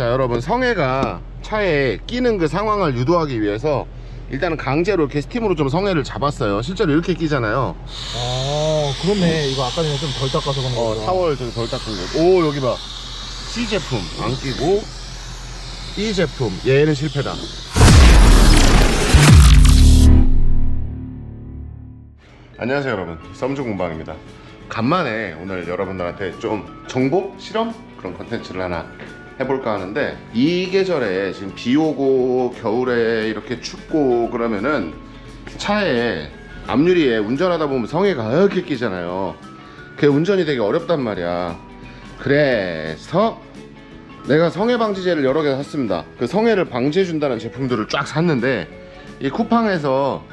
자 여러분 성애가 차에 끼는 그 상황을 유도하기 위해서 일단은 강제로 이렇게 스팀으로 좀 성애를 잡았어요. 실제로 이렇게 끼잖아요. 아 그렇네. 이거 아까 전에 좀 덜 닦아서 그런 어거 타월 좀 덜 닦은 거오 여기 봐. C 제품 안 끼고 E 제품. 얘는 실패다. 안녕하세요 여러분. 썸주 공방입니다. 간만에 오늘 여러분들한테 좀 정보 실험 그런 컨텐츠를 하나 해볼까 하는데 이 계절에 지금 비 오고 겨울에 이렇게 춥고 그러면은 차에 앞유리에 운전하다 보면 성에가 이렇게 끼잖아요. 그게 운전이 되게 어렵단 말이야. 그래서 내가 성해 방지제를 여러 개 샀습니다. 그 성해를 방지해 준다는 제품들을 쫙 샀는데 이 쿠팡에서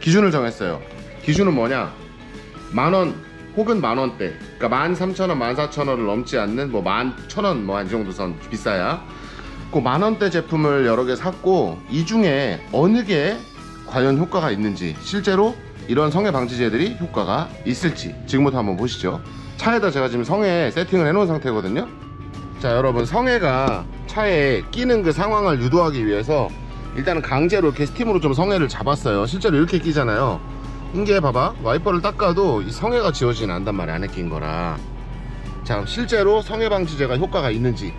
기준을 정했어요. 기준은 뭐냐? 만원 혹은 만 원대. 그러니까 만 삼천 원, 만 사천 원을 넘지 않는 뭐 만 천 원 뭐 한 정도 선 비싸야. 그 만 원대 제품을 여러 개 샀고 이 중에 어느 게 과연 효과가 있는지 실제로 이런 성해 방지제들이 효과가 있을지 지금부터 한번 보시죠. 차에다 제가 지금 성해 세팅을 해 놓은 상태거든요. 자 여러분 성해가 차에 끼는 그 상황을 유도하기 위해서 일단은 강제로 이렇게 스팀으로 좀 성해를 잡았어요. 실제로 이렇게 끼잖아요 이게 봐봐 와이퍼를 닦아도 이 성해가 지워지진 않단 말이야 안에 낀 거라 자 그럼 실제로 성해 방지제가 효과가 있는지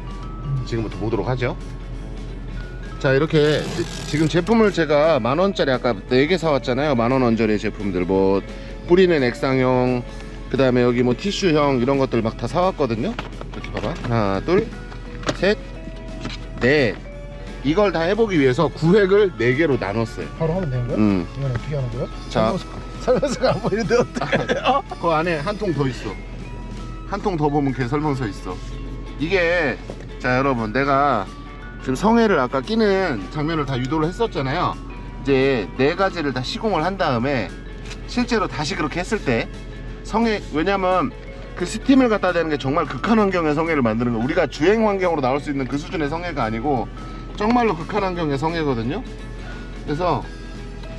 지금부터 보도록 하죠 자 이렇게 지금 제품을 제가 만원짜리 아까 4개 사왔잖아요 만원 언저리 제품들 뭐 뿌리는 액상형 그 다음에 여기 뭐 티슈형 이런 것들 막 다 사왔거든요 이렇게 봐봐 하나 둘셋넷 이걸 다 해보기 위해서 구획을 4개로 나눴어요 바로 하면 되는 거야? 음. 이건 어떻게 하는 거야? 자. 설명서가 안 보이는데 어떡해 어? 그 안에 한 통 더 있어. 한 통 더 보면 개 설명서 있어. 이게 자 여러분 내가 지금 성해를 아까 끼는 장면을 다 유도를 했었잖아요. 이제 네 가지를 다 시공을 한 다음에 실제로 다시 그렇게 했을 때 성해 왜냐면 그 스팀을 갖다 대는 게 정말 극한 환경의 성해를 만드는 거 우리가 주행 환경으로 나올 수 있는 그 수준의 성해가 아니고 정말로 극한 환경의 성해거든요. 그래서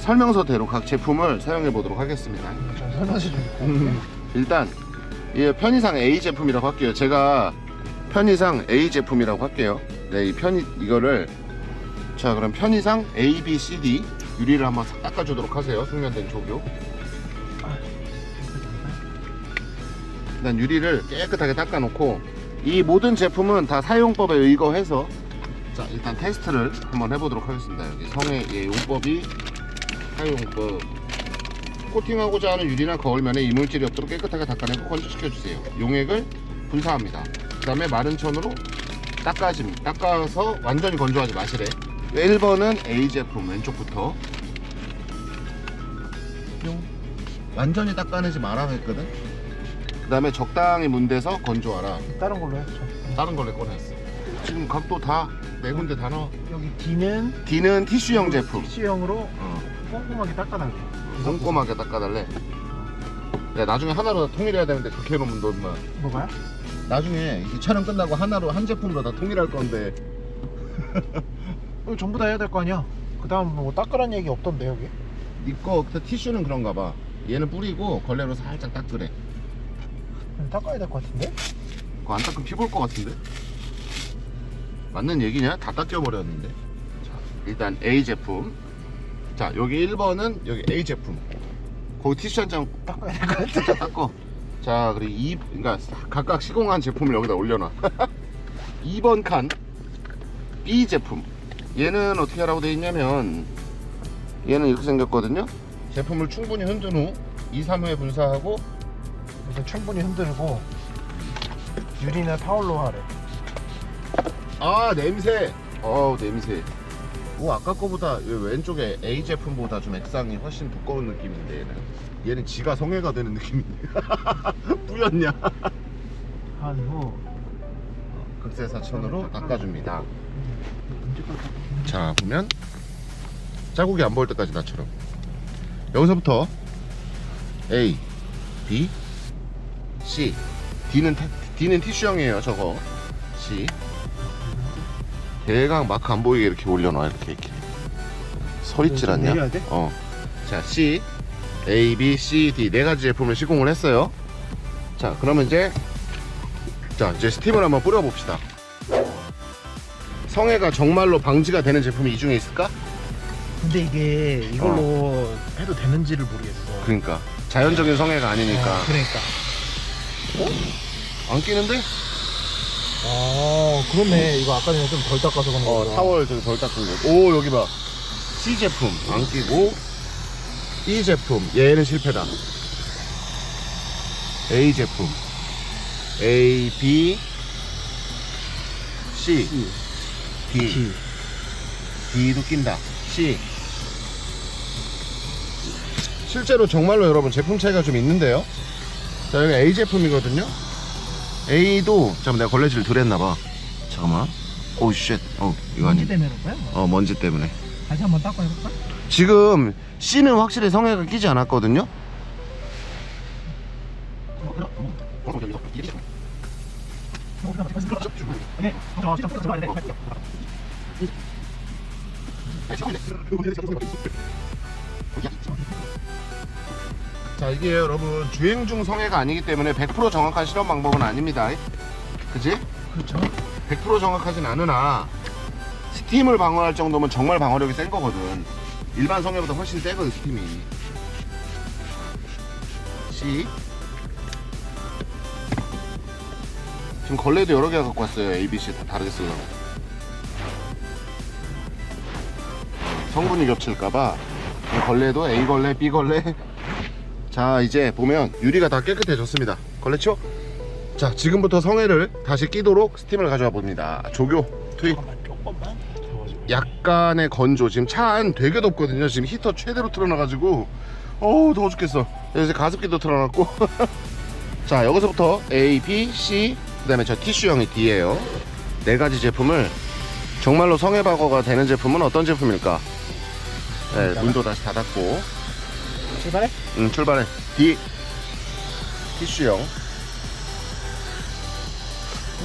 설명서대로 각 제품을 사용해 보도록 하겠습니다. 음, 일단 이 편의상 A 제품이라고 할게요. 제가 편의상 A 제품이라고 할게요. 네, 이 편의 이거를 자 그럼 편의상 A, B, C, D 유리를 한번 싹 닦아주도록 하세요. 숙련된 조교. 일단 유리를 깨끗하게 닦아놓고 이 모든 제품은 다 사용법에 의거해서 자 일단 테스트를 한번 해보도록 하겠습니다. 여기 성의 예, 용법이 사용법 코팅하고자 하는 유리나 거울면에 이물질이 없도록 깨끗하게 닦아내고 건조시켜 주세요. 용액을 분사합니다. 그 다음에 마른 천으로 닦아줍니다. 닦아서 완전히 건조하지 마시래. 1번은 A 제품 왼쪽부터 뿅. 완전히 닦아내지 말아 했거든. 그 다음에 적당히 문대서 건조하라. 다른 걸로 했죠 다른 걸로 꺼냈어. 지금 각도 다 네 군데 다 넣어. 여기 D는 D는 티슈형 제품. C형으로 어. 꼼꼼하게 닦아달래. 꼼꼼하게 닦아달래. 야, 나중에 하나로 다 통일해야 되는데 그렇게 해놓으면 너 인마. 뭐가요? 나중에 이 촬영 끝나고 하나로 한 제품으로 다 통일할 건데. 이거 전부 다 해야 될 거 아니야? 그 다음 뭐 닦으란 얘기 없던데 여기? 이거 그 티슈는 그런가 봐. 얘는 뿌리고 걸레로 살짝 닦으래. 그럼 닦아야 될 것 같은데? 그거 안 닦으면 피볼 것 같은데? 맞는 얘기냐? 다 닦여버렸는데. 자 일단 A 제품 자 여기 1번은 여기 A 제품 거기 티슈 한 장 닦아야 될 것 같아 닦어. 자, 그리고 이 그러니까 각각 시공한 제품을 여기다 올려놔. 2번 칸 B 제품. 얘는 어떻게 하라고 되어 있냐면 얘는 이렇게 생겼거든요. 제품을 충분히 흔든 후 2, 3회 분사하고 이거 충분히 흔들고 유리나 타올로 하래 아 냄새. 어우 냄새. 오 아까 거보다 이 왼쪽에 A 제품보다 좀 액상이 훨씬 두꺼운 느낌인데 얘는. 얘는 지가 성애가 되는 느낌인데. 뿌였냐? 한후. 극세 사천으로 닦아줍니다. 자 보면 자국이 안 보일 때까지 나처럼. 여기서부터 A, B, C, D는 타- D는 티슈형이에요 저거. C 대강 마크 안 보이게 이렇게 올려놔 이렇게 이렇게 서 있질 않냐? 내려야 돼? 어. 자 C, A, B, C, D 네 가지 제품을 시공을 했어요. 자 그러면 이제 자 이제 스팀을 한번 뿌려봅시다. 성애가 정말로 방지가 되는 제품이 이 중에 있을까? 근데 이게 이걸로 해도 되는지를 모르겠어. 그러니까 자연적인 성애가 아니니까 어, 그러니까. 안 끼는데? 아, 그렇네. 이거 아까 전에 좀 덜 닦아서 그런 어 거. 타월 저기 덜 닦은 거. 오 여기 봐. C 제품 안 끼고 E 제품 얘는 실패다. A 제품 A B C D D도 낀다. C 실제로 정말로 여러분 제품 차이가 좀 있는데요. 자 여기 A 제품이거든요. A도 잠깐 내가 걸레질 덜 했나봐. 잠깐만. 오 쉣. 어 이거 아니. 때문에 그런 거야? 어 먼지 때문에. 다시 한번 닦고 해볼까? 지금 C는 확실히 성애가 끼지 않았거든요. 자 이게 여러분 주행 중 성애가 아니기 때문에 100% 정확한 실험 방법은 아닙니다. 그지? 그렇죠. 100% 정확하진 않으나 스팀을 방어할 정도면 정말 방어력이 센 거거든. 일반 성애보다 훨씬 세거든 스팀이. C. 지금 걸레도 여러 개 갖고 왔어요. A, B, C 다 다르게 쓰려고. 성분이 겹칠까봐 걸레도 A 걸레, B 걸레. 자 이제 보면 유리가 다 깨끗해졌습니다. 치워. 자 지금부터 성애를 다시 끼도록 스팀을 가져와 봅니다. 조교 투입. 약간의 건조. 지금 차 안 되게 덥거든요. 지금 히터 최대로 틀어놔가지고. 어우 더워 죽겠어. 이제 가습기도 틀어놨고. 자 여기서부터 A, B, C 그 다음에 저 티슈형이 D예요. 네 가지 제품을 정말로 성해방어가 되는 제품은 어떤 제품일까? 네, 문도 다시 닫았고 출발해? 음, 출발해 D 티슈형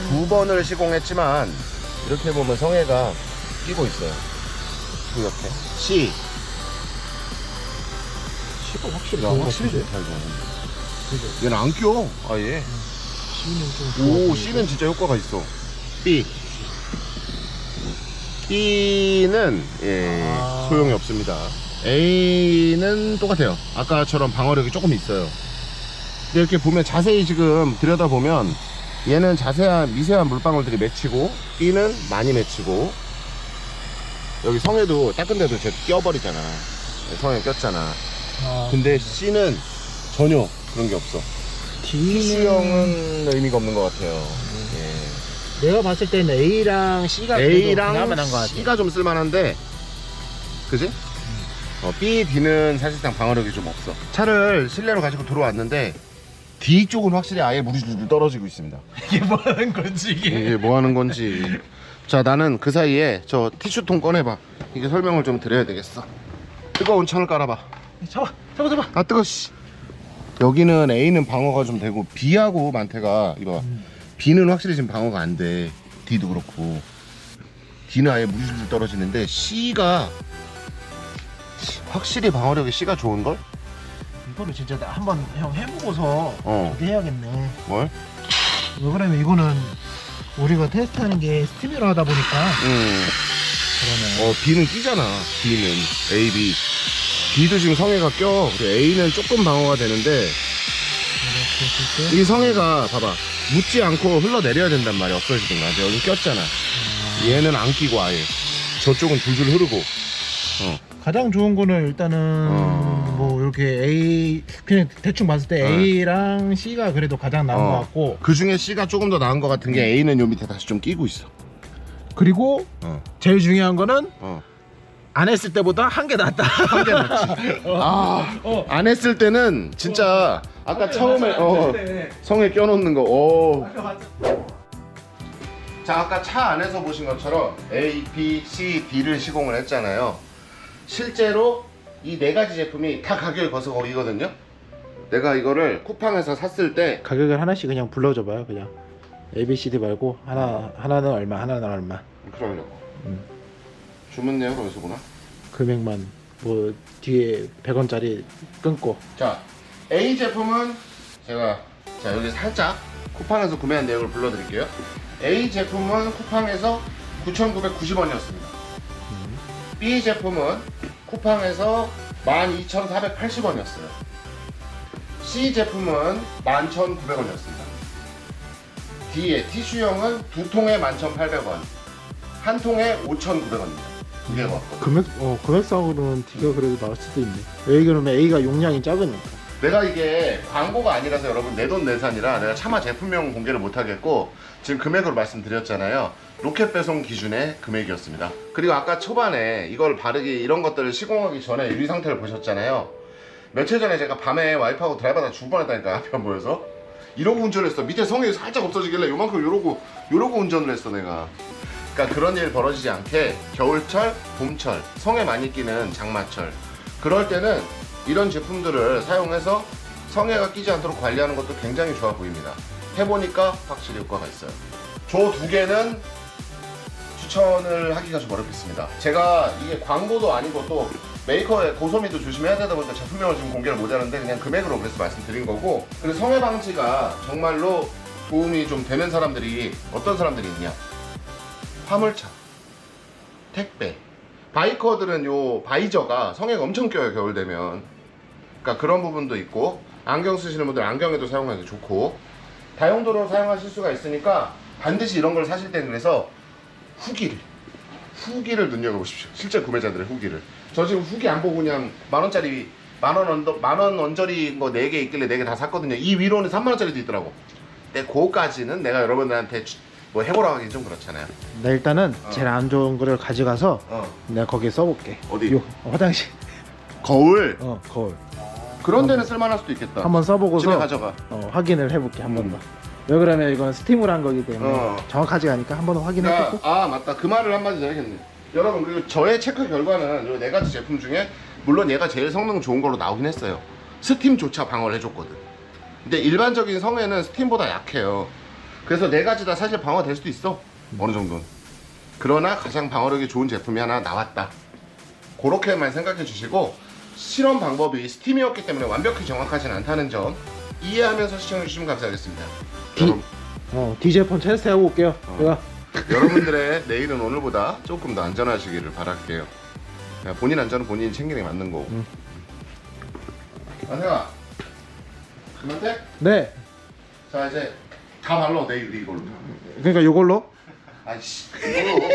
두 번을 시공했지만 이렇게 보면 성해가 끼고 있어요 그 옆에 C 시도 확실히 것 같은데? 그죠? 얘는 안 껴. 아예. 좀 오, C는 진짜 효과가 있어. B. B는 예, 아. 소용이 없습니다. A는 똑같아요. 아까처럼 방어력이 조금 있어요. 근데 이렇게 보면 자세히 지금 들여다 보면 얘는 자세한 미세한 물방울들이 맺히고 B는 많이 맺히고 여기 성에도 닦은데도 쟤 껴버리잖아. 성에 꼈잖아. 아, 근데 C는 전혀 그런 게 없어. D는 C형은 의미가 없는 것 같아요. 예. 내가 봤을 때는 A랑 C가 그래도 A랑 그나마 난 것 같아. C가 좀 쓸만한데, 그지? 어, B, D는 사실상 방어력이 좀 없어. 차를 실내로 가지고 들어왔는데 D 쪽은 확실히 아예 물이 줄줄 떨어지고 있습니다. 이게 뭐 하는 건지 이게. 이게 뭐 하는 건지. 자, 나는 그 사이에 저 티슈통 꺼내봐. 이게 설명을 좀 드려야 되겠어. 뜨거운 천을 깔아봐. 잡아, 잡아, 잡아. 아 뜨거 씨. 여기는 A는 방어가 좀 되고 B하고 만태가 이거 음. B는 확실히 지금 방어가 안 돼. D도 그렇고 D는 아예 물줄줄 떨어지는데 C가 확실히 방어력이 C가 좋은 걸? 이거를 진짜 나 한번 형 해보고서 어. 그렇게 해야겠네. 뭘? 왜 그러면 이거는 우리가 테스트하는 게 스팀으로 하다 보니까 음. 그러네. 어 B는 끼잖아. B는 A, B. B도 지금 성애가 껴. 그리고 A는 조금 방어가 되는데 이렇게 했을 때 이 성애가 봐봐 묻지 않고 흘러내려야 된단 말이야. 없어지든가. 여기 꼈잖아. 얘는 안 끼고 아예. 저쪽은 줄줄 흐르고. 가장 좋은 거는 일단은 어. 뭐 이렇게 A 그냥 대충 봤을 때 어. A랑 C가 그래도 가장 나은 어. 것 같고 그 중에 C가 조금 더 나은 것 같은 게 A는 요 밑에 다시 좀 끼고 있어. 그리고 어. 제일 중요한 거는 어. 안 했을 때보다 한 개 낫다. 한 개 낫지. 아, 어. 안 했을 때는 진짜 아까 처음에 어, 성에 껴놓는 거. 오. 자, 아까 차 안에서 보신 것처럼 A, B, C, D를 시공을 했잖아요. 실제로 이 네 가지 제품이 다 가격이 벌써 거기거든요. 내가 이거를 쿠팡에서 샀을 때 가격을 하나씩 그냥 불러줘봐요. 그냥 A, B, C, D 말고 하나 하나는 얼마, 하나는 얼마. 그러려고. 음. 주문 내역 어디서 보나? 금액만 뭐 뒤에 100원짜리 끊고 자, A 제품은 제가 자 여기 살짝 쿠팡에서 구매한 내역을 불러드릴게요. A 제품은 쿠팡에서 9,990원이었습니다. B 제품은 쿠팡에서 12,480원이었어요. C 제품은 11,900원이었습니다. D의 티슈형은 두 통에 11,800원, 한 통에 5,900원입니다. 두 개가 왔거든요. 금액 어 금액상으로는 D가 그래도 나을 수도 있네. 왜 그러면 A가 용량이 작으니까. 내가 이게 광고가 아니라서 여러분 내 돈 내산이라 내가 차마 제품명 공개를 못하겠고 지금 금액으로 말씀드렸잖아요 로켓 배송 기준의 금액이었습니다. 그리고 아까 초반에 이걸 바르기 이런 것들을 시공하기 전에 유리 상태를 보셨잖아요. 며칠 전에 제가 밤에 와이프하고 드라이브하다 죽을 뻔했다니까 안 보여서. 이러고 운전했어. 밑에 성이 살짝 없어지길래 요만큼 요러고 요러고 운전을 했어 내가. 그러니까 그런 일 벌어지지 않게 겨울철, 봄철, 성에 많이 끼는 장마철. 그럴 때는 이런 제품들을 사용해서 성에가 끼지 않도록 관리하는 것도 굉장히 좋아 보입니다. 해보니까 확실히 효과가 있어요. 저 두 개는 추천을 하기가 좀 어렵겠습니다. 제가 이게 광고도 아니고 또 메이커의 고소미도 조심해야 되다 보니까 제품명을 지금 공개를 못하는데 그냥 금액으로 그래서 말씀드린 거고 그리고 성해 방지가 정말로 도움이 좀 되는 사람들이 어떤 사람들이 있냐? 화물차 택배. 바이커들은 요 바이저가 성에가 엄청 껴요 겨울 되면. 그러니까 그런 부분도 있고 안경 쓰시는 분들 안경에도 사용하기 좋고. 다용도로 사용하실 수가 있으니까 반드시 이런 걸 사실 때 그래서 후기를 후기를 눈여겨보십시오 실제 구매자들의 후기를 저 지금 후기 안 보고 그냥 만 원짜리 만원 언더 만원 언저리 뭐 4개 있길래 4개 다 샀거든요 이 위로는 3만 원짜리도 있더라고 근데 그거까지는 내가 여러분들한테 주- 뭐 해보라고 하기 좀 그렇잖아요 나 일단은 어. 제일 안 좋은 거를 가져가서 어 내가 거기에 써볼게. 어디? 요 화장실. 거울 어 거울. 그런 데는 쓸만할 수도 있겠다 한번 집에 써보고서 가져가 어, 확인을 해볼게 한 번 더. 왜 그러면 이건 스팀으로 한 거기 때문에. 어. 정확하지 않으니까 한번더 확인해보고. 그러니까, 아 맞다. 그 말을 한마디 더 해야겠네. 여러분 그리고 저의 체크 결과는 이네 가지 제품 중에 물론 얘가 제일 성능 좋은 걸로 나오긴 했어요. 스팀조차 방어를 해줬거든. 근데 일반적인 성에는 스팀보다 약해요. 그래서 네 가지 다 사실 방어될 수도 있어. 어느 정도는. 그러나 가장 방어력이 좋은 제품이 하나 나왔다. 그렇게만 생각해 주시고 실험 방법이 스팀이었기 때문에 완벽히 정확하진 않다는 점 이해하면서 시청해 주시면 감사하겠습니다 디- 여러분, 어 디제폰 테스트 하고 올게요. 어. 제가 여러분들의 내일은 오늘보다 조금 더 안전하시기를 바랄게요. 그냥 본인 안전은 본인이 챙기는 게 맞는 거고. 응. 아세가 그만 돼? 네. 자 이제 다 발라 내일 이걸로. 그러니까 요걸로 아이씨 이걸로